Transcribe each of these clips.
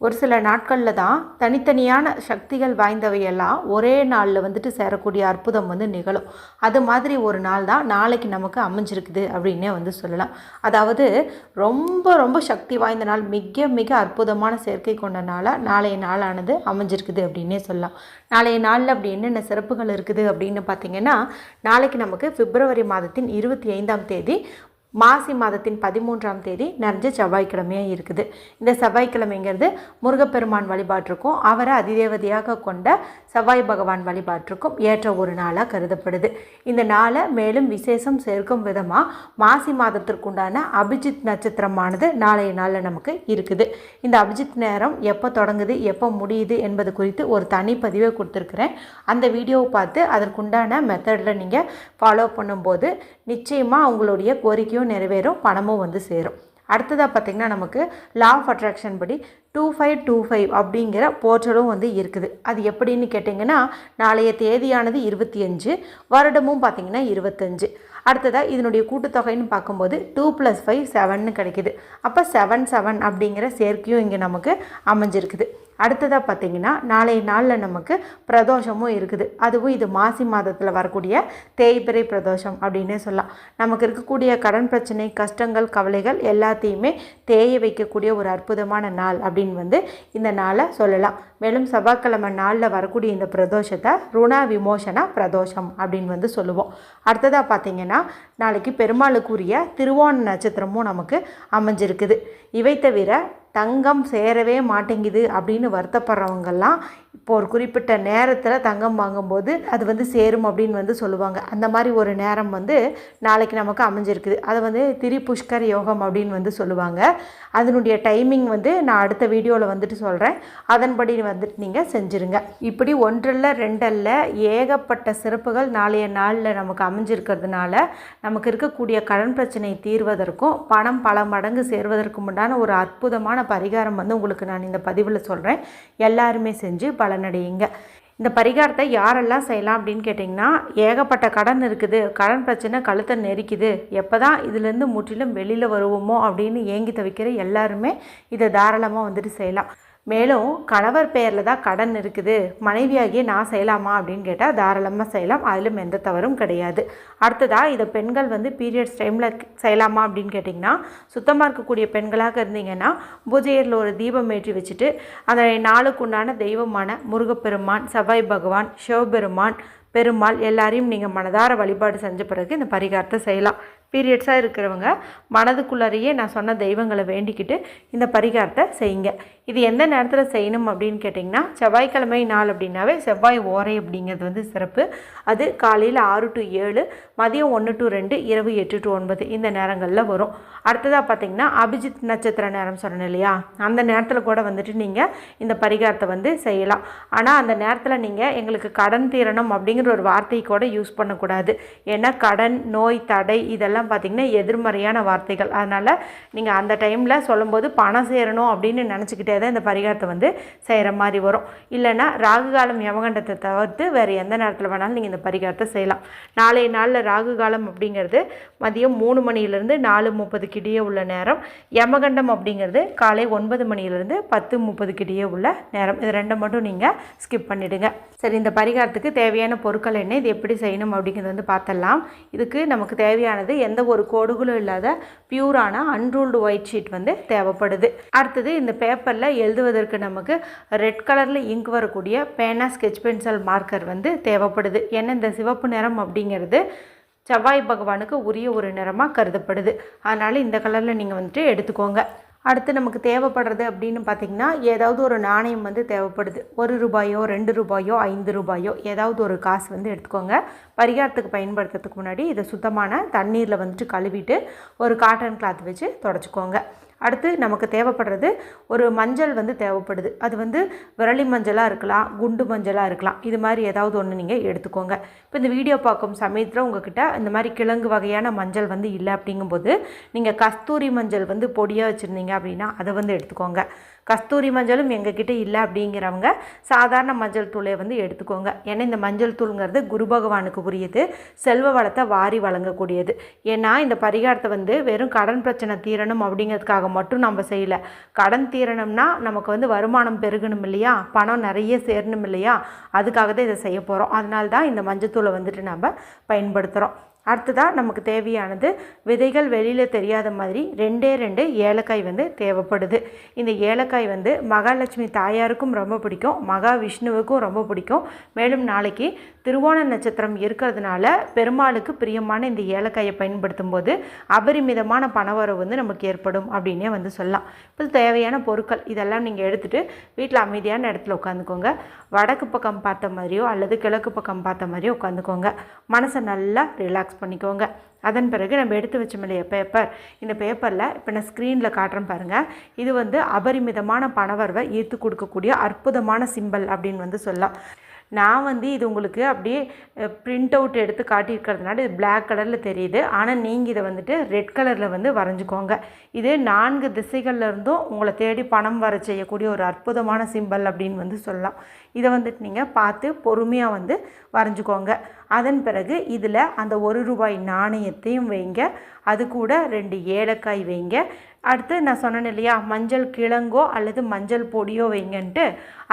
ஒரு சில நாட்களில் தான் தனித்தனியான சக்திகள் வாய்ந்தவையெல்லாம் ஒரே நாளில் வந்துட்டு சேரக்கூடிய அற்புதம் வந்து நிகழும். அது மாதிரி ஒரு நாள் தான் நாளைக்கு நமக்கு அமைஞ்சிருக்குது அப்படின்னே வந்து சொல்லலாம். அதாவது ரொம்ப ரொம்ப சக்தி வாய்ந்த நாள் மிக மிக அற்புதமான சேர்க்கை கொண்ட நாளாக நாளைய நாளானது அமைஞ்சிருக்குது அப்படின்னே சொல்லலாம். நாளைய நாளில் அப்படி என்னென்ன சிறப்புகள் இருக்குது அப்படின்னு பார்த்தீங்கன்னா நாளைக்கு நமக்கு பிப்ரவரி மாதத்தின் இருபத்தி ஐந்தாம் தேதி மாசி மாதத்தின் பதிமூன்றாம் தேதி நிறைஞ்ச செவ்வாய்க்கிழமையாக இருக்குது. இந்த செவ்வாய்க்கிழமைங்கிறது முருகப்பெருமான் வழிபாட்டிற்கும் அவரை அதிதேவதையாக கொண்ட செவ்வாய் பகவான் வழிபாட்டிற்கும் ஏற்ற ஒரு நாளாக கருதப்படுது. இந்த நாளை மேலும் விசேஷம் சேர்க்கும் விதமாக மாசி மாதத்திற்குண்டான அபிஜித் நட்சத்திரமானது நாளைய நாளில் நமக்கு இருக்குது. இந்த அபிஜித் நேரம் எப்போ தொடங்குது எப்போ முடியுது என்பது குறித்து ஒரு தனி பதிவை கொடுத்துருக்குறேன். அந்த வீடியோவை பார்த்து அதற்குண்டான மெத்தடில் நீங்கள் ஃபாலோ பண்ணும்போது நிச்சயமாக உங்களுடைய கோரிக்கையும் நிறைவேறும் பணமும் வந்து சேரும். அடுத்ததாக பார்த்திங்கன்னா நமக்கு லா ஆஃப் அட்ராக்ஷன் படி டூ ஃபைவ் டூ ஃபைவ் அப்படிங்கிற போர்ட்டலும் வந்து இருக்குது. அது எப்படின்னு கேட்டிங்கன்னா நாளைய தேதியானது இருபத்தி அஞ்சு வருடமும் பார்த்திங்கன்னா இருபத்தஞ்சு அடுத்ததாக இதனுடைய கூட்டுத்தொகைன்னு பார்க்கும்போது டூ ப்ளஸ் ஃபைவ் செவன்னு கிடைக்குது. அப்போ செவன் செவன் அப்படிங்கிற சேர்க்கையும் இங்கே நமக்கு அமைஞ்சிருக்குது. அடுத்ததாக பார்த்தீங்கன்னா நாளைய நாளில் நமக்கு பிரதோஷமும் இருக்குது. அதுவும் இது மாசி மாதத்தில் வரக்கூடிய தேய்பிறை பிரதோஷம் அப்படின்னே சொல்லலாம். நமக்கு இருக்கக்கூடிய கடன் பிரச்சனை கஷ்டங்கள் கவலைகள் எல்லாத்தையுமே தேய வைக்கக்கூடிய ஒரு அற்புதமான நாள் அப்படின்னு வந்து இந்த நாளை சொல்லலாம். மேலும் செவ்வாய்க்கிழமை நாளில் வரக்கூடிய இந்த பிரதோஷத்தை ருண விமோசன பிரதோஷம் அப்படின்னு வந்து சொல்லுவோம். அடுத்ததாக பார்த்தீங்கன்னா நாளைக்கு பெருமாளுக்குரிய திருவோண நட்சத்திரமும் நமக்கு அமைஞ்சிருக்குது. இவை தவிர தங்கம் சேரவே மாட்டேங்குது அப்படின்னு வருத்தப்படுறவங்கெல்லாம் இப்போ ஒரு குறிப்பிட்ட நேரத்தில் தங்கம் வாங்கும்போது அது வந்து சேரும் அப்படின்னு வந்து சொல்லுவாங்க. அந்த மாதிரி ஒரு நேரம் வந்து நாளைக்கு நமக்கு அமைஞ்சிருக்குது. அதை வந்து திரி புஷ்கர் யோகம் அப்படின்னு வந்து சொல்லுவாங்க. அதனுடைய டைமிங் வந்து நான் அடுத்த வீடியோவில் வந்துட்டு சொல்கிறேன் அதன்படி வந்துட்டு நீங்கள் செஞ்சுருங்க. இப்படி ஒன்றல்ல ரெண்டல்ல ஏகப்பட்ட சிறப்புகள் நாளைய நாளில் நமக்கு அமைஞ்சிருக்கிறதுனால நமக்கு இருக்கக்கூடிய கடன் பிரச்சனை தீர்வதற்கும் பணம் பல மடங்கு சேர்வதற்கும் உண்டான ஒரு அற்புதமான பரிகாரம் வந்து உங்களுக்கு நான் இந்த பதிவில் சொல்கிறேன் எல்லாருமே செஞ்சு பலனடையுங்க. இந்த பரிகாரத்தை யாரெல்லாம் செய்யலாம் அப்படின்னு கேட்டிங்கன்னா ஏகப்பட்ட கடன் இருக்குது. கடன் பிரச்சனை கழுத்தை நெரிக்குது. எப்போ தான் இதுலேருந்து முற்றிலும் வெளியில் வருவோமோ அப்படின்னு ஏங்கி தவிக்கிற எல்லாருமே இதை தாராளமாக வந்துட்டு செய்யலாம். மேலும் கணவர் பெயரில் தான் கடன் இருக்குது. மனைவியாகிய நான் செய்யலாமா அப்படின்னு கேட்டால் தாராளமாக செய்யலாம். அதிலும் எந்த தவறும் கிடையாது. அடுத்ததாக இதை பெண்கள் வந்து பீரியட்ஸ் டைமில் செய்யலாமா அப்படின்னு கேட்டிங்கன்னா சுத்தமாக இருக்கக்கூடிய பெண்களாக இருந்தீங்கன்னா பூஜையரில் ஒரு தீபம் ஏற்றி வச்சுட்டு அந்த நாளுக்கு உண்டான தெய்வமான முருகப்பெருமான் செவ்வாய் பகவான் சிவபெருமான் பெருமாள் எல்லாரையும் நீங்கள் மனதார வழிபாடு செஞ்ச பிறகு இந்த பரிகாரத்தை செய்யலாம். பீரியட்ஸாக இருக்கிறவங்க மனதுக்குள்ளாரையே நான் சொன்ன தெய்வங்களை வேண்டிக்கிட்டு இந்த பரிகாரத்தை செய்யுங்க. இது எந்த நேரத்தில் செய்யணும் அப்படின்னு கேட்டிங்கன்னா செவ்வாய்க்கிழமை நாள் அப்படின்னாவே செவ்வாய் ஓரை அப்படிங்கிறது வந்து சிறப்பு. அது காலையில் ஆறு டு ஏழு மதியம் ஒன்று டு ரெண்டு இரவு எட்டு டு ஒன்பது இந்த நேரங்களில் வரும். அடுத்ததாக பார்த்தீங்கன்னா அபிஜித் நட்சத்திர நேரம் சொன்னேன் இல்லையா? அந்த நேரத்தில் கூட வந்துட்டு நீங்கள் இந்த பரிகாரத்தை வந்து செய்யலாம். ஆனால் அந்த நேரத்தில் நீங்கள் எங்களுக்கு கடன் தீரணும் அப்படிங்கிற ஒரு வார்த்தை கூட யூஸ் பண்ணக்கூடாது. ஏன்னா கடன் நோய் தடை இதெல்லாம் பார்த்திங்கன்னா எதிர்மறையான வார்த்தைகள். அதனால் நீங்கள் அந்த டைமில் சொல்லும்போது பணம் சேரணும் அப்படின்னு நினச்சிக்கிட்டே தான் இந்த பரிகாரத்தை வந்து செய்கிற மாதிரி வரும். இல்லைன்னா ராகு காலம் யமகண்டத்தை தவிர்த்து வேறு எந்த நேரத்தில் வேணாலும் நீங்கள் இந்த பரிகாரத்தை செய்யலாம். நாளைய நாளில் ராகு காலம் அப்படிங்கிறது மதியம் மூணு மணியிலேருந்து நாலு முப்பதுக்கு இடையே உள்ள நேரம். யமகண்டம் அப்படிங்கிறது காலை ஒன்பது மணியிலேருந்து பத்து முப்பதுக்கு இடையே உள்ள நேரம். இது ரெண்டை மட்டும் நீங்கள் ஸ்கிப் பண்ணிவிடுங்க சரி இந்த பரிகாரத்துக்கு தேவையான பொருட்கள் என்ன இது எப்படி செய்யணும் அப்படிங்கிறது வந்து பார்த்தலாம் இதுக்கு நமக்கு தேவையானது எந்த ஒரு கோடுகளும் இல்லாத பியூரான அன்ரூல்டு ஒயிட் ஷீட் வந்து தேவைப்படுது. அடுத்தது இந்த பேப்பரில் எழுதுவதற்கு நமக்கு ரெட் கலரில் இங்க் வரக்கூடிய பேனா ஸ்கெச் பென்சில் மார்க்கர் வந்து தேவைப்படுது. ஏன்னா இந்த சிவப்பு நிறம் அப்படிங்கிறது செவ்வாய் பகவானுக்கு உரிய ஒரு நிறமாக கருதப்படுது. அதனால் இந்த கலரில் நீங்கள் வந்துட்டு எடுத்துக்கோங்க. அடுத்து நமக்கு தேவைப்படுறது அப்படின்னு பார்த்திங்கன்னா ஏதாவது ஒரு நாணயம் வந்து தேவைப்படுது. ஒரு ரூபாயோ ரெண்டு ரூபாயோ ஐந்து ரூபாயோ ஏதாவது ஒரு காசு வந்து எடுத்துக்கோங்க. பரிகாரத்துக்கு பயன்படுத்துறதுக்கு முன்னாடி இதை சுத்தமான தண்ணீரில் வந்துட்டு கழுவிட்டு ஒரு காட்டன் கிளாத் வச்சு தொடச்சிக்கோங்க. அடுத்து நமக்கு தேவைப்படுறது ஒரு மஞ்சள் வந்து தேவைப்படுது. அது வந்து விரலி மஞ்சளாக இருக்கலாம் குண்டு மஞ்சளாக இருக்கலாம். இது மாதிரி ஏதாவது ஒன்று நீங்கள் எடுத்துக்கோங்க. இப்போ இந்த வீடியோ பார்க்கும் சமயத்தில் உங்ககிட்ட இந்த மாதிரி கிழங்கு வகையான மஞ்சள் வந்து இல்லை அப்படிங்கும்போது நீங்கள் கஸ்தூரி மஞ்சள் வந்து பொடியாக வச்சுருந்தீங்க அப்படின்னா அதை வந்து எடுத்துக்கோங்க. கஸ்தூரி மஞ்சளும் எங்ககிட்ட இல்லை அப்படிங்கிறவங்க சாதாரண மஞ்சள் தூளை வந்து எடுத்துக்கோங்க. ஏன்னா இந்த மஞ்சள் தூளுங்கிறது குரு பகவானுக்கு உரியது. செல்வ வளத்தை வாரி வழங்கக்கூடியது. ஏன்னா இந்த பரிகாரத்தை வந்து வெறும் கடன் பிரச்சனை தீரணும் அப்படிங்கிறதுக்காக மட்டும் நம்ம செய்யலை. கடன் தீரணும்னா நமக்கு வந்து வருமானம் பெருகணும் இல்லையா? பணம் நிறைய சேரணும் இல்லையா? அதுக்காக தான் இதை செய்ய போகிறோம் அதனால தான் இந்த மஞ்சத்தூளை வந்துட்டு நம்ம பயன்படுத்துகிறோம் அடுத்ததாக நமக்கு தேவையானது விதைகள் வெளியில் தெரியாத மாதிரி ரெண்டே ரெண்டு ஏலக்காய் வந்து தேவைப்படுது. இந்த ஏலக்காய் வந்து மகாலட்சுமி தாயாருக்கும் ரொம்ப பிடிக்கும் மகா விஷ்ணுவுக்கும் ரொம்ப பிடிக்கும். மேலும் நாளைக்கு திருவோண நட்சத்திரம் இருக்கிறதுனால பெருமாளுக்கு பிரியமான இந்த ஏலக்காயை பயன்படுத்தும் போது அபரிமிதமான பணவரவு வந்து நமக்கு ஏற்படும் அப்படின்னே வந்து சொல்லலாம். இப்போ தேவையான பொருட்கள் இதெல்லாம் நீங்கள் எடுத்துகிட்டு வீட்டில் அமைதியான இடத்துல உட்காந்துக்கோங்க. வடக்கு பக்கம் பார்த்த மாதிரியோ அல்லது கிழக்கு பக்கம் பார்த்த மாதிரியோ உட்காந்துக்கோங்க. மனசை நல்லா ரிலாக்ஸ் பண்ணிக்கோங்க. அதன் பிறகு நம்ம எடுத்து வச்சோம் இல்லையா பேப்பர் இந்த பேப்பரில் இப்போ நான் ஸ்க்ரீனில் காட்டுறேன் பாருங்கள் இது வந்து அபரிமிதமான பணவரவை ஈர்த்து கொடுக்கக்கூடிய அற்புதமான சிம்பல் அப்படின்னு வந்து சொல்லலாம். நான் வந்து இது உங்களுக்கு அப்படியே பிரிண்ட் அவுட் எடுத்து காட்டியிருக்கிறதுனால இது பிளாக் கலரில் தெரியுது. ஆனால் நீங்கள் இதை வந்துட்டு ரெட் கலரில் வந்து வரைஞ்சிக்கோங்க. இது நான்கு திசைகள்லேருந்தும் உங்களை தேடி பணம் வர செய்யக்கூடிய ஒரு அற்புதமான சிம்பல் அப்படின்னு வந்து சொல்லலாம். இதை வந்துட்டு நீங்கள் பார்த்து பொறுமையாக வந்து வரைஞ்சிக்கோங்க. அதன் பிறகு இதில் அந்த ஒரு ரூபாய் நாணயத்தையும் வைங்க. அது கூட ரெண்டு ஏலக்காய் வைங்க. அடுத்து நான் சொன்னேன் இல்லையா மஞ்சள் கிழங்கோ அல்லது மஞ்சள் பொடியோ வைங்கன்ட்டு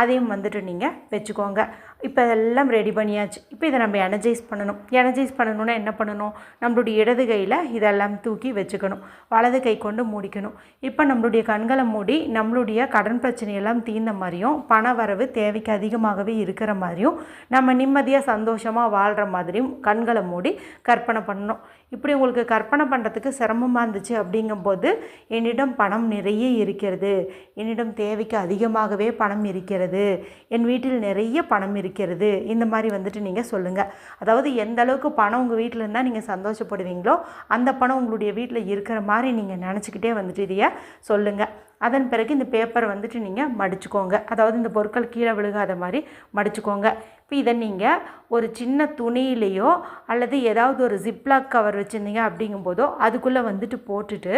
அதையும் வந்துட்டு நீங்கள் வச்சுக்கோங்க. இப்போ இதெல்லாம் ரெடி பண்ணியாச்சு. இப்போ இதை நம்ம எனர்ஜைஸ் பண்ணணும். எனர்ஜைஸ் பண்ணணுன்னா என்ன பண்ணணும்? நம்மளுடைய இடது கையில் இதெல்லாம் தூக்கி வச்சுக்கணும். வலது கை கொண்டு மூடிக்கணும். இப்போ நம்மளுடைய கண்களை மூடி நம்மளுடைய கடன் பிரச்சனையெல்லாம் தீர்ந்த மாதிரியும் பண வரவு தேவைக்கு அதிகமாகவே இருக்கிற மாதிரியும் நம்ம நிம்மதியாக சந்தோஷமாக வாழ்கிற மாதிரியும் கண்களை மூடி கற்பனை பண்ணணும். இப்படி உங்களுக்கு கற்பனை பண்ணுறதுக்கு சிரமமாக இருந்துச்சு அப்படிங்கும்போது என்னிடம் பணம் நிறைய இருக்கிறது. என்னிடம் தேவைக்கு அதிகமாகவே பணம் இருக்கிறது. என் வீட்டில் நிறைய பணம் இருக்கிறது. இந்த மாதிரி வந்துட்டு நீங்கள் சொல்லுங்கள் அதாவது எந்த அளவுக்கு பணம் உங்கள் வீட்டில் இருந்தால் நீங்கள் சந்தோஷப்படுவீங்களோ அந்த பணம் உங்களுடைய வீட்டில் இருக்கிற மாதிரி நீங்கள் நினச்சிக்கிட்டே வந்துட்டு இதைய சொல்லுங்கள் அதன் பிறகு இந்த பேப்பரை வந்துட்டு நீங்கள் மடிச்சுக்கோங்க. அதாவது இந்த பொருட்கள் கீழே விழுகாத மாதிரி மடிச்சுக்கோங்க. இப்போ இதை நீங்கள் ஒரு சின்ன துணியிலையோ அல்லது ஏதாவது ஒரு ஜிப்லாக் கவர் வச்சுருந்தீங்க அப்படிங்கும்போதோ அதுக்குள்ளே வந்துட்டு போட்டுட்டு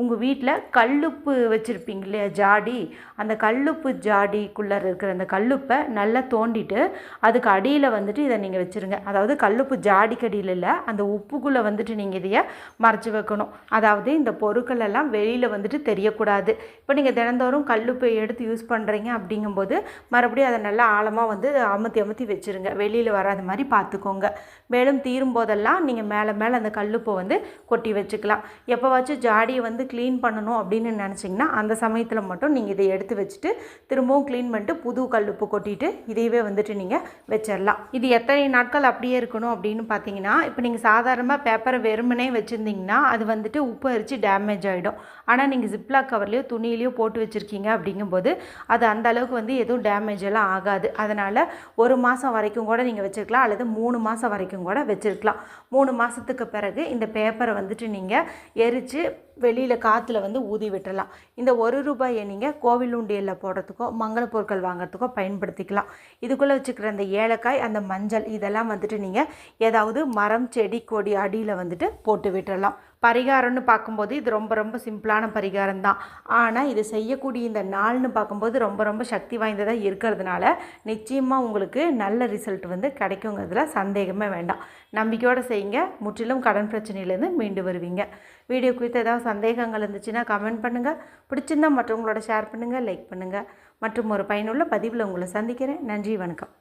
உங்கள் வீட்டில் கல்லுப்பு வச்சுருப்பீங்க இல்லையா ஜாடி? அந்த கல்லுப்பு ஜாடிக்குள்ளே இருக்கிற அந்த கல்லுப்பை நல்லா தோண்டிட்டு அதுக்கு அடியில் வந்துட்டு இதை நீங்கள் வச்சுருங்க. அதாவது கல்லுப்பு ஜாடிக்கு அடியில் இல்லை அந்த உப்புக்குள்ளே வந்துட்டு நீங்கள் இதையை மறைச்சி வைக்கணும். அதாவது இந்த பொருட்கள் எல்லாம் வெளியில் வந்துட்டு தெரியக்கூடாது. இப்போ நீங்கள் தினந்தோறும் கல்லுப்பை எடுத்து யூஸ் பண்ணுறீங்க அப்படிங்கும்போது மறுபடியும் அதை நல்லா ஆழமாக வந்து அமுத்தி அமுத்தி வச்சுருங்க. வெளியில் வராத மாதிரி பார்த்துக்கோங்க. மேலும் தீரும் போதெல்லாம் நீங்கள் மேலே மேலே அந்த கல்லுப்பை வந்து கொட்டி வச்சுக்கலாம். எப்போவாச்சும் ஜாடியை வந்து க்ளீன் பண்ணணும் அப்படின்னு நினச்சிங்கன்னா அந்த சமயத்தில் மட்டும் நீங்கள் இதை எடுத்து வச்சுட்டு திரும்பவும் க்ளீன் பண்ணிட்டு புது கல்லுப்பு கொட்டிட்டு இதையவே வந்துட்டு நீங்கள் வச்சிடலாம் இது எத்தனை நாட்கள் அப்படியே இருக்கணும் அப்படின்னு பார்த்தீங்கன்னா இப்போ நீங்கள் சாதாரணமாக பேப்பரை வெறுமனே வச்சுருந்தீங்கன்னா அது வந்துட்டு உப்பு அரிச்சு டேமேஜ் ஆகிடும் ஆனால் நீங்கள் ஜிப்லாக் கவர்லேயோ துணியிலையோ போட்டு வச்சுருக்கீங்க அப்படிங்கும்போது அது அந்த அளவுக்கு வந்து எதுவும் டேமேஜ் எல்லாம் ஆகாது. அதனால் ஒரு மாதம் வரைக்கும் கூட நீங்கள் வச்சுருக்கலாம் அல்லது மூணு மாதம் வரைக்கும் கூட வச்சுருக்கலாம். மூணு மாதத்துக்கு பிறகு இந்த பேப்பரை வந்துட்டு நீங்கள் எரித்து வெளியில் காற்றுல வந்து ஊதி விட்டுறலாம். இந்த ஒரு ரூபாயை நீங்கள் கோவில் உண்டியலில் போடுறதுக்கோ மங்கள பொருட்கள் வாங்குறதுக்கோ பயன்படுத்திக்கலாம். இதுக்குள்ளே வச்சுக்கிற அந்த ஏலக்காய் அந்த மஞ்சள் இதெல்லாம் வந்துட்டு நீங்கள் ஏதாவது மரம் செடி கொடி அடியில் வந்துட்டு போட்டு விட்டுறலாம். பரிகாரம்னு பார்க்கும்போது இது ரொம்ப ரொம்ப சிம்பிளான பரிகாரம் தான் ஆனால் இது செய்யக்கூடிய இந்த நாள்னு பார்க்கும்போது ரொம்ப ரொம்ப சக்தி வாய்ந்ததாக இருக்கிறதுனால நிச்சயமாக உங்களுக்கு நல்ல ரிசல்ட் வந்து கிடைக்குங்கிறதுல சந்தேகமே வேண்டாம். நம்பிக்கையோடு செய்யுங்க. முற்றிலும் கடன் பிரச்சனையிலேருந்து மீண்டு வருவீங்க. வீடியோ குறித்து ஏதாவது சந்தேகங்கள் இருந்துச்சுன்னா கமெண்ட் பண்ணுங்கள் பிடிச்சிருந்தா மற்றவங்களோட ஷேர் பண்ணுங்கள் லைக் பண்ணுங்கள் மற்றும் ஒரு பயனுள்ள பதிவில் உங்களை சந்திக்கிறேன். நன்றி வணக்கம்.